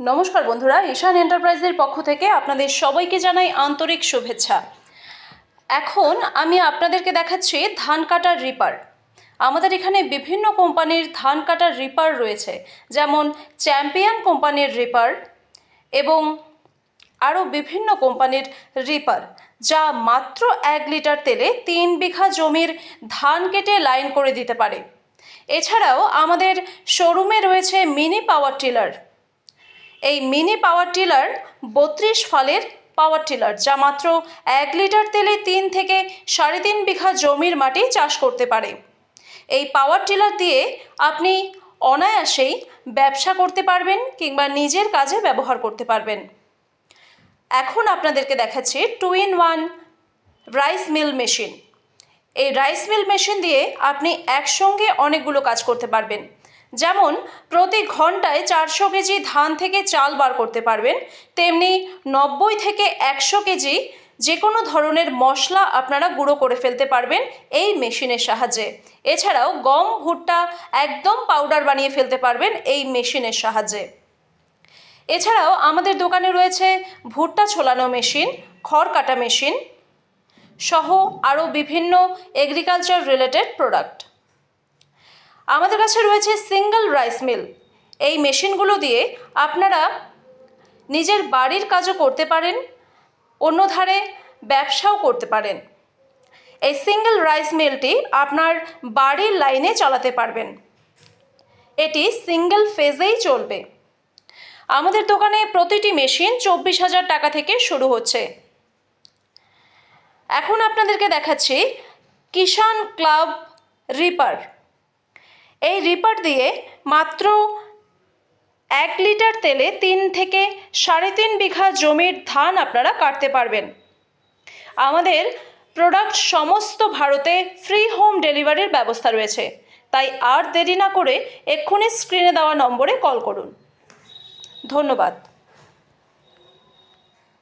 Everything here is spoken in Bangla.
নমস্কার বন্ধুরা, ঈশান এন্টারপ্রাইজের পক্ষ থেকে আপনাদের সবাইকে জানাই আন্তরিক শুভেচ্ছা। এখন আমি আপনাদেরকে দেখাচ্ছি ধান কাটার রিপার। আমাদের এখানে বিভিন্ন কোম্পানির ধান কাটার রিপার রয়েছে, যেমন চ্যাম্পিয়ন কোম্পানির রিপার এবং আরও বিভিন্ন কোম্পানির রিপার, যা মাত্র এক লিটার তেলে তিন বিঘা জমির ধান কেটে লাইন করে দিতে পারে। এছাড়াও আমাদের শোরুমে রয়েছে মিনি পাওয়ার টিলার এই মিনি পাওয়ার টিলার বত্রিশ ফালের পাওয়ার টিলার যা মাত্র এক লিটার তেলে তিন থেকে সাড়ে তিন বিঘা জমির মাটি চাষ করতে পারে। এই পাওয়ার টিলার দিয়ে আপনি অনায়াসেই ব্যবসা করতে পারবেন কিংবা নিজের কাজে ব্যবহার করতে পারবেন। এখন আপনাদেরকে দেখাচ্ছি two in one rice mill machine এই রাইস মিল মেশিন দিয়ে আপনি একসঙ্গে অনেকগুলো কাজ করতে পারবেন। যেমন, প্রতি ঘন্টায় চারশো কেজি ধান থেকে চাল বার করতে পারবেন, তেমনি নব্বই থেকে একশো কেজি যে কোনো ধরনের মশলা আপনারা গুঁড়ো করে ফেলতে পারবেন এই মেশিনের সাহায্যে। এছাড়াও গম, ভুট্টা একদম পাউডার বানিয়ে ফেলতে পারবেন এই মেশিনের সাহায্যে। এছাড়াও আমাদের দোকানে রয়েছে ভুট্টা ছোলানো মেশিন, খড় কাটা মেশিন সহ আরও বিভিন্ন এগ্রিকালচার রিলেটেড প্রোডাক্ট আমাদের কাছে রয়েছে সিঙ্গেল রাইস মিল এই মেশিনগুলো দিয়ে আপনারা নিজের বাড়ির কাজও করতে পারেন, অন্য ধারে ব্যবসাও করতে পারেন। এই সিঙ্গেল রাইস মিলটি আপনার বাড়ির লাইনে চালাতে পারবেন। এটি সিঙ্গেল ফেজেই চলবে। আমাদের দোকানে প্রতিটি মেশিন চব্বিশ হাজার টাকা থেকে শুরু হচ্ছে। এখন আপনাদেরকে দেখাচ্ছি কিষান ক্লাব রিপার। এই রিপার দিয়ে মাত্র এক লিটার তেলে তিন থেকে সাড়ে তিন বিঘা জমির ধান আপনারা কাটতে পারবেন। আমাদের প্রোডাক্ট সমস্ত ভারতে ফ্রি হোম ডেলিভারির ব্যবস্থা রয়েছে। তাই আর দেরি না করে এক্ষুনি স্ক্রিনে দেওয়া নম্বরে কল করুন। ধন্যবাদ।